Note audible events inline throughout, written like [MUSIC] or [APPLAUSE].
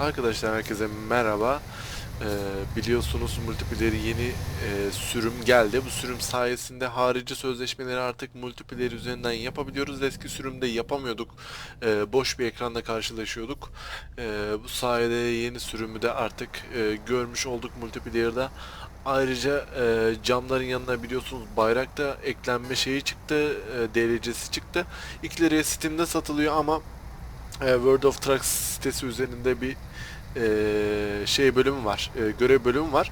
Arkadaşlar herkese merhaba. Ee, biliyorsunuz multiplayer'i yeni e, sürüm geldi. Bu sürüm sayesinde harici sözleşmeleri artık multiplayer üzerinden yapabiliyoruz. Eski sürümde yapamıyorduk. Ee, boş bir ekranda karşılaşıyorduk. Ee, bu sayede yeni sürümü de artık e, görmüş olduk multiplayer'da. Ayrıca e, camların yanına biliyorsunuz bayrakta eklenme şeyi çıktı, e, DLC'si çıktı. İkileri Steam'de satılıyor ama e, World of Trucks sitesi üzerinde bir e, şey bölümü var. E, görev bölümü var.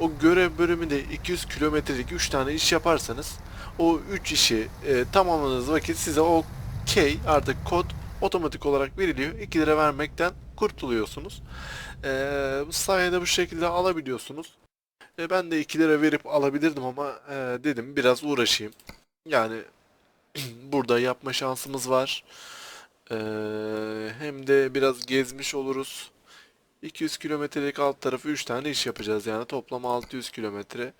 O görev bölümünde 200 kilometrelik 3 tane iş yaparsanız o 3 işi e, tamamladığınız vakit size o key artık kod otomatik olarak veriliyor. 2 lira vermekten kurtuluyorsunuz. E, bu sayede bu şekilde alabiliyorsunuz. E, ben de 2 lira verip alabilirdim ama e, dedim biraz uğraşayım. Yani [CLEARS THROAT] burada yapma şansımız var. Ee, hem de biraz gezmiş oluruz. 200 kilometrelik alt tarafı 3 tane iş yapacağız yani toplam 600 kilometre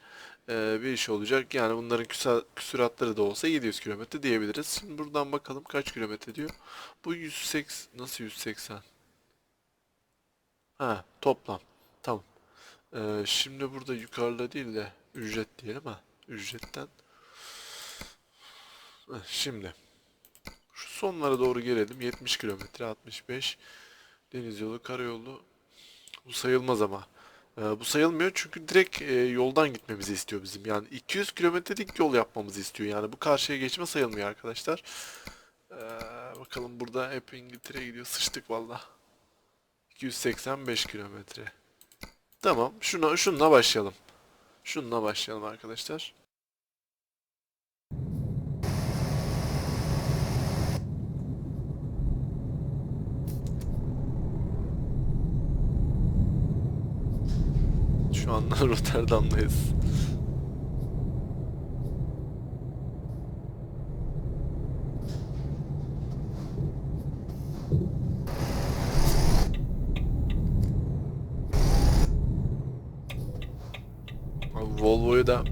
ee, bir iş olacak. Yani bunların küsa, küsuratları da olsa 700 kilometre diyebiliriz. Şimdi buradan bakalım kaç kilometre diyor. Bu 180 nasıl 180? Ha toplam. Tamam. Ee, şimdi burada yukarıda değil de ücret diyelim ha. Ücretten. Şimdi. Şu sonlara doğru gelelim. 70 kilometre, 65. Deniz yolu, karayolu. Bu sayılmaz ama. Ee, bu sayılmıyor çünkü direkt e, yoldan gitmemizi istiyor bizim. Yani 200 kilometrelik yol yapmamızı istiyor. Yani bu karşıya geçme sayılmıyor arkadaşlar. Ee, bakalım burada hep İngiltere'ye gidiyor. Sıçtık valla. 285 kilometre. Tamam. Şuna, şununla başlayalım. Şununla başlayalım arkadaşlar. Şu anda [LAUGHS] Rotterdam'dayız. Volvo'yu da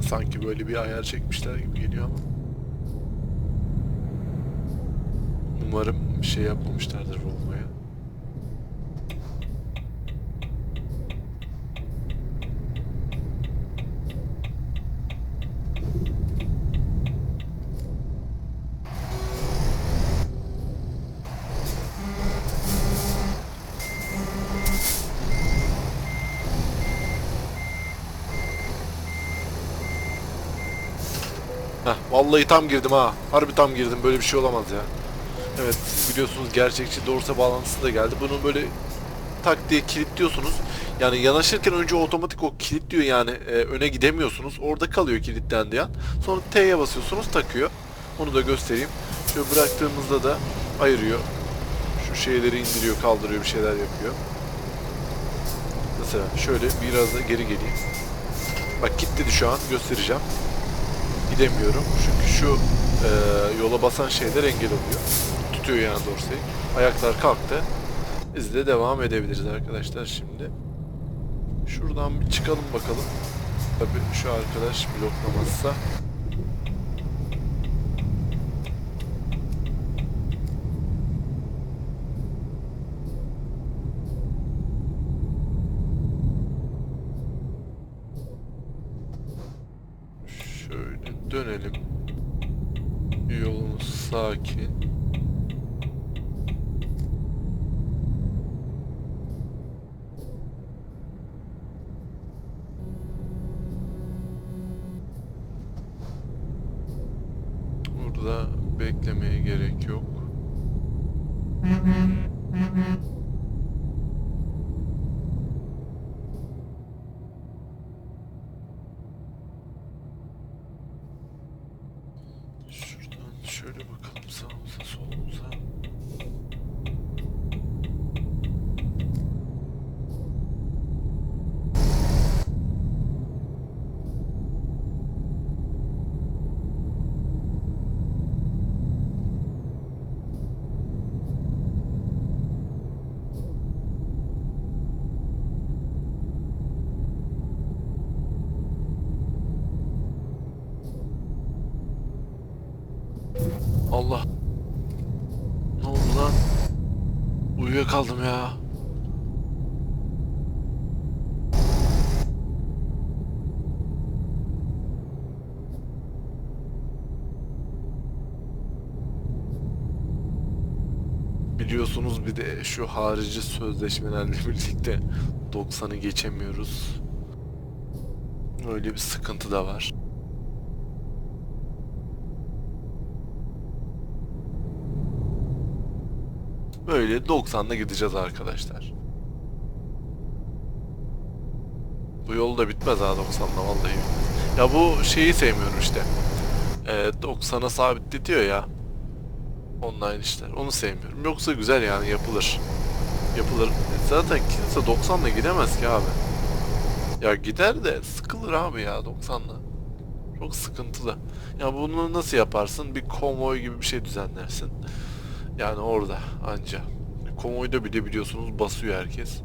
sanki böyle bir ayar çekmişler gibi geliyor ama. Umarım bir şey yapmamışlardır Volvo'ya. Heh, vallahi tam girdim ha. Harbi tam girdim. Böyle bir şey olamaz ya. Evet, biliyorsunuz gerçekçi dorsa bağlantısı da geldi. Bunu böyle tak diye kilitliyorsunuz. Yani yanaşırken önce otomatik o kilitliyor yani e, öne gidemiyorsunuz. Orada kalıyor kilitlendiği an. Sonra T'ye basıyorsunuz takıyor. Onu da göstereyim. Şöyle bıraktığımızda da ayırıyor. Şu şeyleri indiriyor, kaldırıyor, bir şeyler yapıyor. Mesela şöyle biraz da geri geleyim. Bak kilitledi şu an göstereceğim gidemiyorum. Çünkü şu e, yola basan şeyler engel oluyor. Tutuyor yani dorsayı. Ayaklar kalktı. Biz de devam edebiliriz arkadaşlar şimdi. Şuradan bir çıkalım bakalım. Tabii şu arkadaş bloklamazsa. Sakin. Burada beklemeye gerek yok. Şuradan şöyle bakalım Allah. Ne oldu lan? Uyuyakaldım ya. Biliyorsunuz bir de şu harici sözleşmelerle [LAUGHS] birlikte 90'ı geçemiyoruz. Öyle bir sıkıntı da var. Böyle 90'la gideceğiz arkadaşlar. Bu yol da bitmez ha 90'la vallahi. Ya bu şeyi sevmiyorum işte. Ee, 90'a sabitletiyor ya. Online işler. Onu sevmiyorum. Yoksa güzel yani yapılır. Yapılır. Zaten kimse 90'la gidemez ki abi. Ya gider de sıkılır abi ya 90'la. Çok sıkıntılı. Ya bunu nasıl yaparsın? Bir konvoy gibi bir şey düzenlersin. Yani orada anca. Konvoyda bile biliyorsunuz basıyor herkes.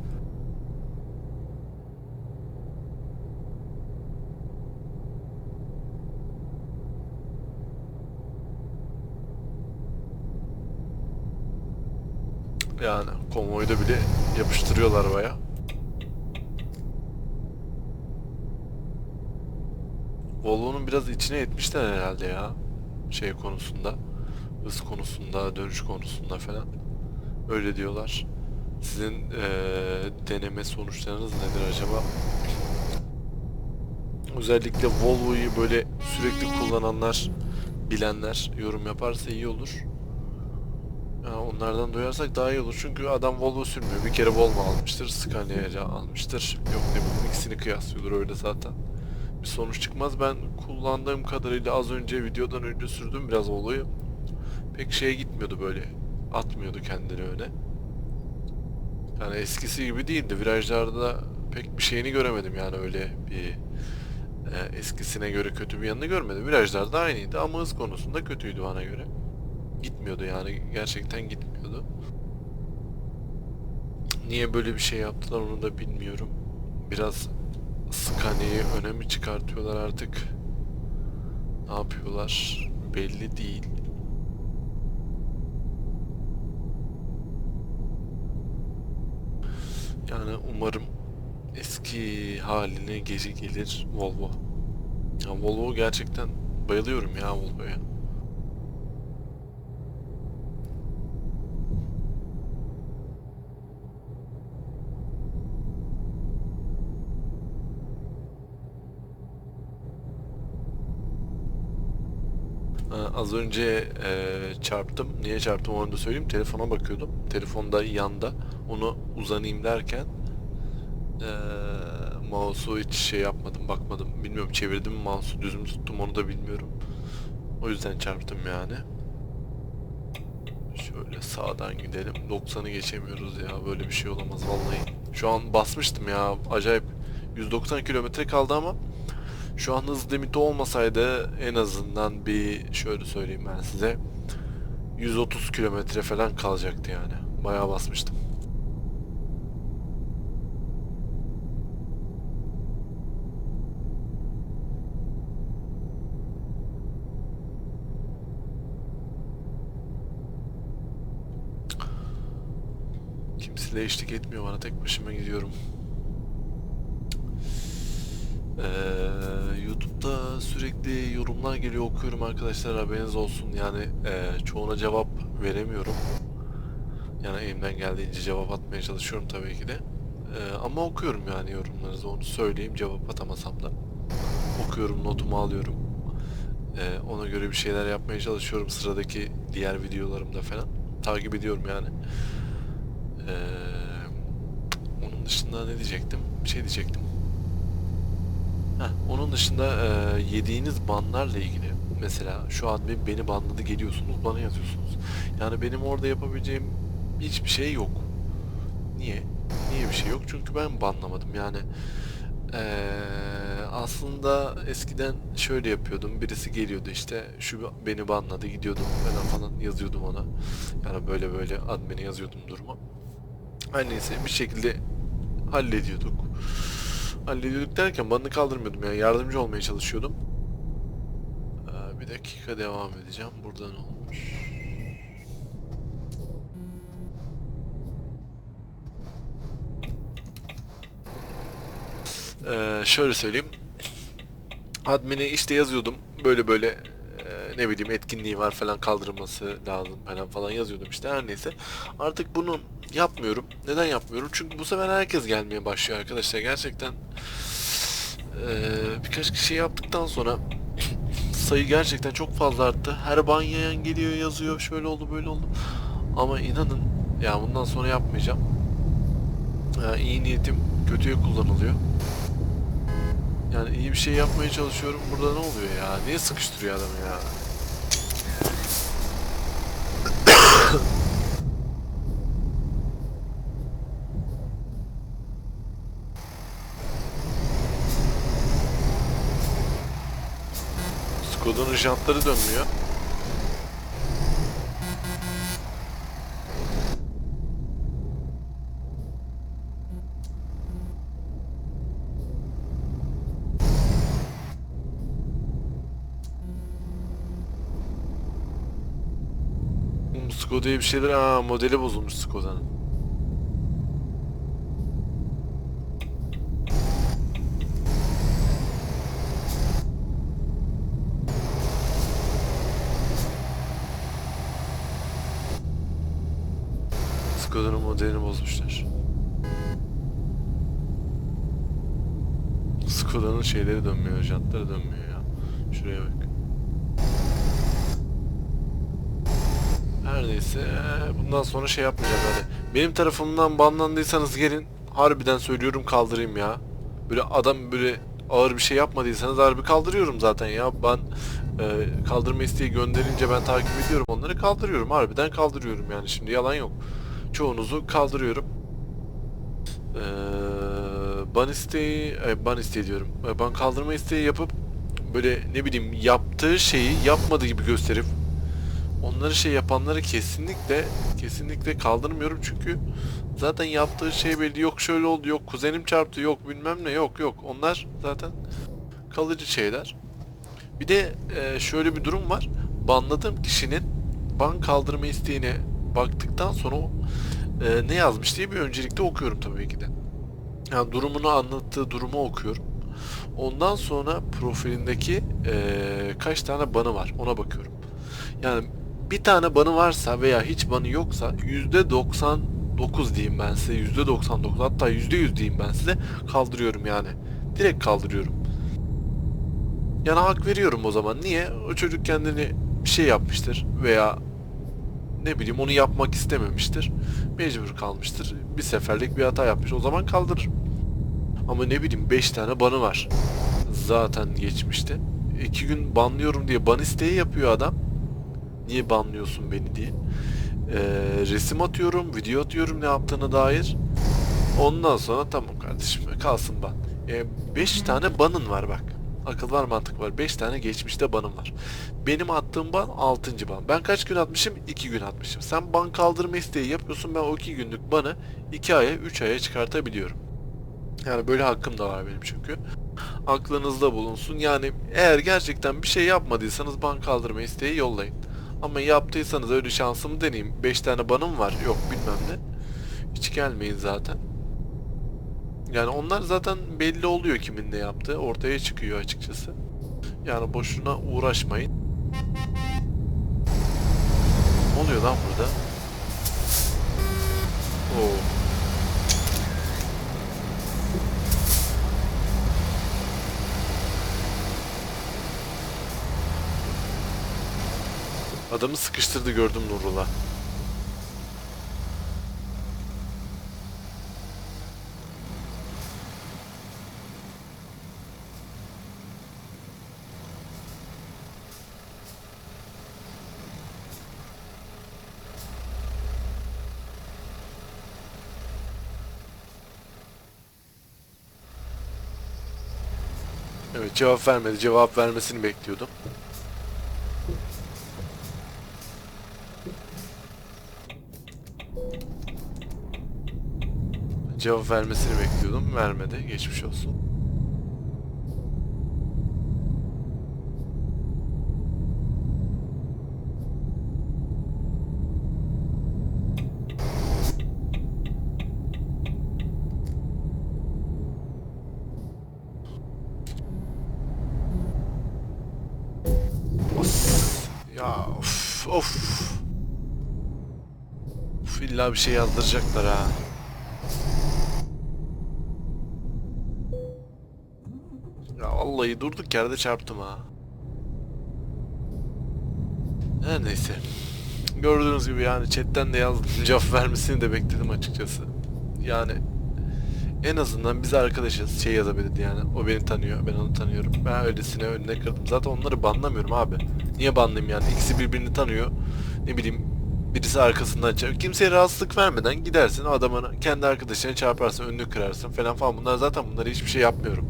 Yani konvoyda bile yapıştırıyorlar baya. Volvo'nun biraz içine etmişler herhalde ya. Şey konusunda. Hız konusunda, dönüş konusunda falan. Öyle diyorlar. Sizin eee, deneme sonuçlarınız nedir acaba? Özellikle Volvo'yu böyle sürekli kullananlar, bilenler yorum yaparsa iyi olur. Ya onlardan duyarsak daha iyi olur. Çünkü adam Volvo sürmüyor. Bir kere Volvo almıştır, Scania'ya almıştır. Yok ne bileyim ikisini kıyaslıyordur öyle zaten. Bir sonuç çıkmaz. Ben kullandığım kadarıyla az önce videodan önce sürdüm biraz Volvo'yu. Pek şeye gitmiyordu böyle. Atmıyordu kendini öne. Yani eskisi gibi değildi. Virajlarda pek bir şeyini göremedim yani öyle bir e, eskisine göre kötü bir yanını görmedim. Virajlarda aynıydı ama hız konusunda kötüydü bana göre. Gitmiyordu yani gerçekten gitmiyordu. Niye böyle bir şey yaptılar onu da bilmiyorum. Biraz Scania'yı öne mi çıkartıyorlar artık? Ne yapıyorlar? Belli değil. Yani umarım eski haline geri gelir Volvo. Ya Volvo gerçekten bayılıyorum ya Volvo'ya. Ha, Az önce e, çarptım. Niye çarptım onu da söyleyeyim. Telefona bakıyordum. Telefonda yanda. Onu uzanayım derken e, mouse'u hiç şey yapmadım, bakmadım. Bilmiyorum çevirdim mi mouse'u düz mü tuttum onu da bilmiyorum. O yüzden çarptım yani. Şöyle sağdan gidelim. 90'ı geçemiyoruz ya. Böyle bir şey olamaz vallahi. Şu an basmıştım ya. Acayip 190 kilometre kaldı ama şu an hız limiti olmasaydı en azından bir şöyle söyleyeyim ben size 130 kilometre falan kalacaktı yani. Bayağı basmıştım. Kimse de eşlik etmiyor bana tek başıma gidiyorum. Ee, YouTube'da sürekli yorumlar geliyor. Okuyorum arkadaşlar haberiniz olsun. Yani e, çoğuna cevap veremiyorum. Yani elimden geldiğince cevap atmaya çalışıyorum tabii ki de. Ee, ama okuyorum yani yorumlarınızı. Onu söyleyeyim cevap atamasam da. Okuyorum notumu alıyorum. Ee, ona göre bir şeyler yapmaya çalışıyorum sıradaki diğer videolarımda falan. Takip ediyorum yani. Ee, onun dışında ne diyecektim? Bir şey diyecektim Heh, onun dışında e, yediğiniz banlarla ilgili mesela şu an beni banladı geliyorsunuz bana yazıyorsunuz. Yani benim orada yapabileceğim hiçbir şey yok. Niye? Niye bir şey yok? Çünkü ben banlamadım yani. e, aslında eskiden şöyle yapıyordum. Birisi geliyordu işte şu beni banladı gidiyordum falan falan yazıyordum ona. Yani böyle böyle admin'e yazıyordum durumu. Her neyse bir şekilde hallediyorduk hallediyorduk derken banını kaldırmıyordum yani yardımcı olmaya çalışıyordum. Ee, bir dakika devam edeceğim. Burada ne olmuş? Ee, şöyle söyleyeyim. Admin'e işte yazıyordum. Böyle böyle ne bileyim etkinliği var falan kaldırılması lazım falan falan yazıyordum işte her neyse. Artık bunu yapmıyorum. Neden yapmıyorum? Çünkü bu sefer herkes gelmeye başlıyor arkadaşlar. Gerçekten eee, birkaç kişi yaptıktan sonra [CLEARS THROAT] sayı gerçekten çok fazla arttı. Her banyayan geliyor yazıyor şöyle oldu böyle oldu. Ama inanın ya bundan sonra yapmayacağım. Ya iyi niyetim kötüye kullanılıyor. Yani iyi bir şey yapmaya çalışıyorum. Burada ne oluyor ya? Niye sıkıştırıyor adamı ya? Skoda'nın jantları dönmüyor. Skoda'ya bir şeyler... Aa modeli bozulmuş Skoda'nın. Skoda'nın modelini bozmuşlar. Skoda'nın şeyleri dönmüyor, jantları dönmüyor ya. Şuraya bak. Her neyse bundan sonra şey yapmayacağım hadi. Benim tarafımdan banlandıysanız gelin harbiden söylüyorum kaldırayım ya. Böyle adam böyle ağır bir şey yapmadıysanız harbi kaldırıyorum zaten ya. Ben e, kaldırma isteği gönderince ben takip ediyorum onları kaldırıyorum. Harbiden kaldırıyorum yani şimdi yalan yok. Çoğunuzu kaldırıyorum. Eee ban isteği, e, ban isteği diyorum. E, ban kaldırma isteği yapıp böyle ne bileyim yaptığı şeyi yapmadığı gibi gösterip onları şey yapanları kesinlikle kesinlikle kaldırmıyorum çünkü zaten yaptığı şey belli yok şöyle oldu yok kuzenim çarptı yok bilmem ne yok yok onlar zaten kalıcı şeyler. Bir de e, şöyle bir durum var. Banladığım kişinin ban kaldırma isteğine baktıktan sonra e, ne yazmış diye bir öncelikle okuyorum tabii ki de. Yani durumunu anlattığı durumu okuyorum. Ondan sonra profilindeki e, kaç tane banı var ona bakıyorum. Yani bir tane banı varsa veya hiç banı yoksa %99 diyeyim ben size %99 hatta %100 diyeyim ben size kaldırıyorum yani. Direkt kaldırıyorum. Yani hak veriyorum o zaman. Niye? O çocuk kendini bir şey yapmıştır veya ne bileyim onu yapmak istememiştir. Mecbur kalmıştır. Bir seferlik bir hata yapmış. O zaman kaldırır. Ama ne bileyim 5 tane banı var. Zaten geçmişti. 2 gün banlıyorum diye ban isteği yapıyor adam. Niye banlıyorsun beni diye. Ee, resim atıyorum, video atıyorum ne yaptığına dair. Ondan sonra tamam kardeşim kalsın ban. 5 tane banın var bak. Akıl var mantık var. 5 tane geçmişte banım var. Benim attığım ban 6. ban. Ben kaç gün atmışım? 2 gün atmışım. Sen ban kaldırma isteği yapıyorsun. Ben o 2 günlük banı 2 aya 3 aya çıkartabiliyorum. Yani böyle hakkım da var benim çünkü. Aklınızda bulunsun. Yani eğer gerçekten bir şey yapmadıysanız ban kaldırma isteği yollayın. Ama yaptıysanız öyle şansımı deneyeyim. 5 tane banım var. Yok bilmem ne. Hiç gelmeyin zaten. Yani onlar zaten belli oluyor kimin ne yaptığı. Ortaya çıkıyor açıkçası. Yani boşuna uğraşmayın. Ne oluyor lan burada? Oo. Adamı sıkıştırdı gördüm Nurullah. Evet cevap vermedi. Cevap vermesini bekliyordum. Cevap vermesini bekliyordum. Vermedi. Geçmiş olsun. Of. Of illa bir şey yazdıracaklar ha. Ya vallahi durduk yerde çarptım ha. Her neyse. Gördüğünüz gibi yani chatten de yazdım. Cevap vermesini de bekledim açıkçası. Yani en azından biz arkadaşız şey yazabilirdi yani. O beni tanıyor, ben onu tanıyorum. Ben öylesine önüne kırdım. Zaten onları banlamıyorum abi. Niye banlayayım yani? İkisi birbirini tanıyor. Ne bileyim birisi arkasından çarpıyor. Kimseye rahatsızlık vermeden gidersin o adamın kendi arkadaşına çarparsın, önünü kırarsın falan falan. Bunlar zaten bunları hiçbir şey yapmıyorum.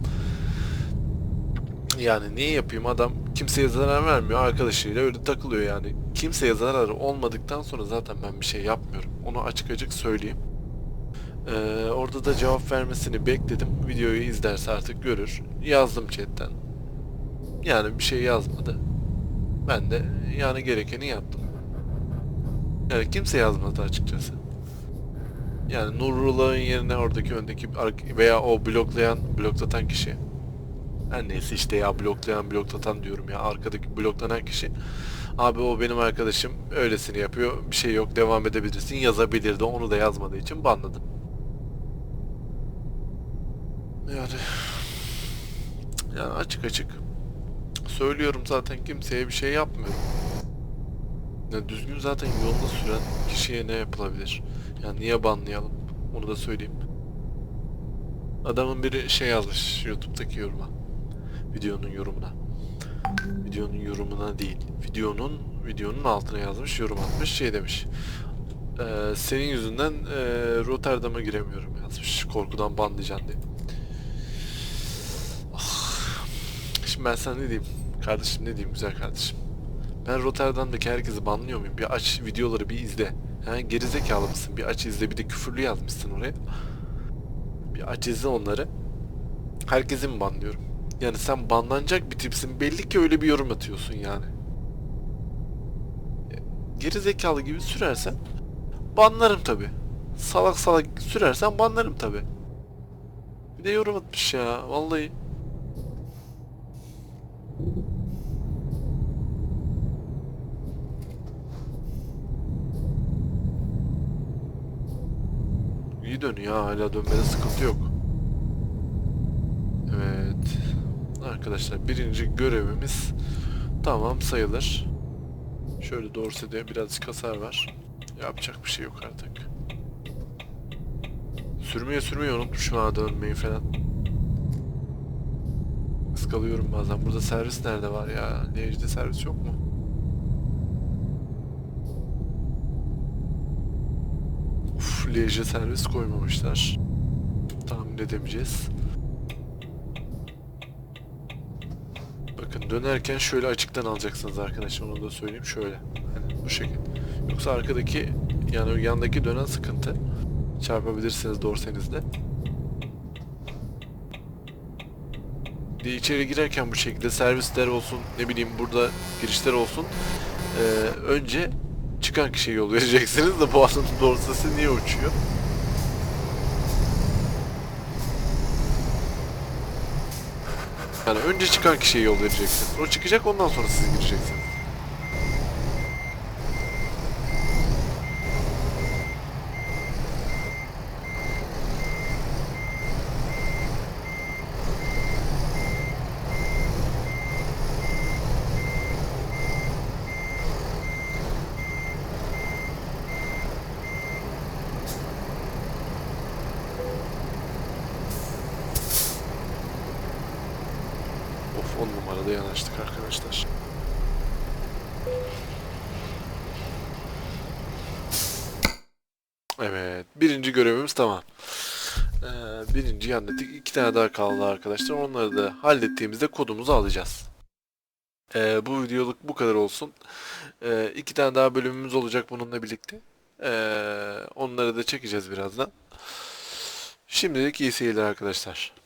Yani niye yapayım adam kimseye zarar vermiyor arkadaşıyla öyle takılıyor yani. Kimseye zararı olmadıktan sonra zaten ben bir şey yapmıyorum. Onu açık açık söyleyeyim. Ee, orada da cevap vermesini bekledim. Videoyu izlerse artık görür. Yazdım chatten. Yani bir şey yazmadı. Ben de yani gerekeni yaptım. Yani kimse yazmadı açıkçası. Yani Nurullah'ın yerine oradaki öndeki veya o bloklayan, bloklatan kişi. Her neyse işte ya bloklayan, bloklatan diyorum ya arkadaki bloklanan kişi. Abi o benim arkadaşım öylesini yapıyor. Bir şey yok devam edebilirsin yazabilirdi. Onu da yazmadığı için banladım. Yani yani açık açık söylüyorum zaten kimseye bir şey yapmıyorum. Ya düzgün zaten yolda süren kişiye ne yapılabilir? Yani niye banlayalım? Onu da söyleyeyim. Adamın biri şey yazmış YouTube'daki yoruma. Videonun yorumuna. Videonun yorumuna değil. Videonun videonun altına yazmış, yorum atmış, şey demiş. Eee, senin yüzünden eee, Rotterdam'a giremiyorum yazmış. Korkudan banlayacaksın diye. Şimdi ben sana ne diyeyim? Kardeşim ne diyeyim güzel kardeşim. Ben Rotterdam'daki herkesi banlıyor muyum? Bir aç videoları bir izle. Ha, gerizekalı mısın? Bir aç izle bir de küfürlü yazmışsın oraya. Bir aç izle onları. Herkesi mi banlıyorum? Yani sen banlanacak bir tipsin. Belli ki öyle bir yorum atıyorsun yani. Geri zekalı gibi sürersen banlarım tabi. Salak salak sürersen banlarım tabi. Bir de yorum atmış ya vallahi. Dönüyor ha, hala dönmede sıkıntı yok. Evet. Arkadaşlar birinci görevimiz tamam sayılır. Şöyle Dorset'e birazcık hasar var. Yapacak bir şey yok artık. Sürmeye sürmeyi unutmuşum ha dönmeyi falan. Iskalıyorum bazen. Burada servis nerede var ya? Liège'de servis yok mu? Liège'e servis koymamışlar. Tahmin edemeyeceğiz. Bakın dönerken şöyle açıktan alacaksınız arkadaşlar onu da söyleyeyim şöyle. Hani bu şekilde. Yoksa arkadaki yani yandaki dönen sıkıntı. Çarpabilirsiniz dorsenizde. Bir de içeri girerken bu şekilde servisler olsun ne bileyim burada girişler olsun. Ee, önce çıkan kişiye yol vereceksiniz de bu adamın dorsesi niye uçuyor? Yani önce çıkan kişiye yol vereceksiniz. O çıkacak ondan sonra siz gireceksiniz. Of 10 numarada yanaştık arkadaşlar. Evet. Birinci görevimiz tamam. Ee, birinci hallettik. İki tane daha kaldı arkadaşlar. Onları da hallettiğimizde kodumuzu alacağız. Ee, bu videoluk bu kadar olsun. Ee, iki tane daha bölümümüz olacak bununla birlikte. Ee, onları da çekeceğiz birazdan. Şimdilik iyi seyirler arkadaşlar.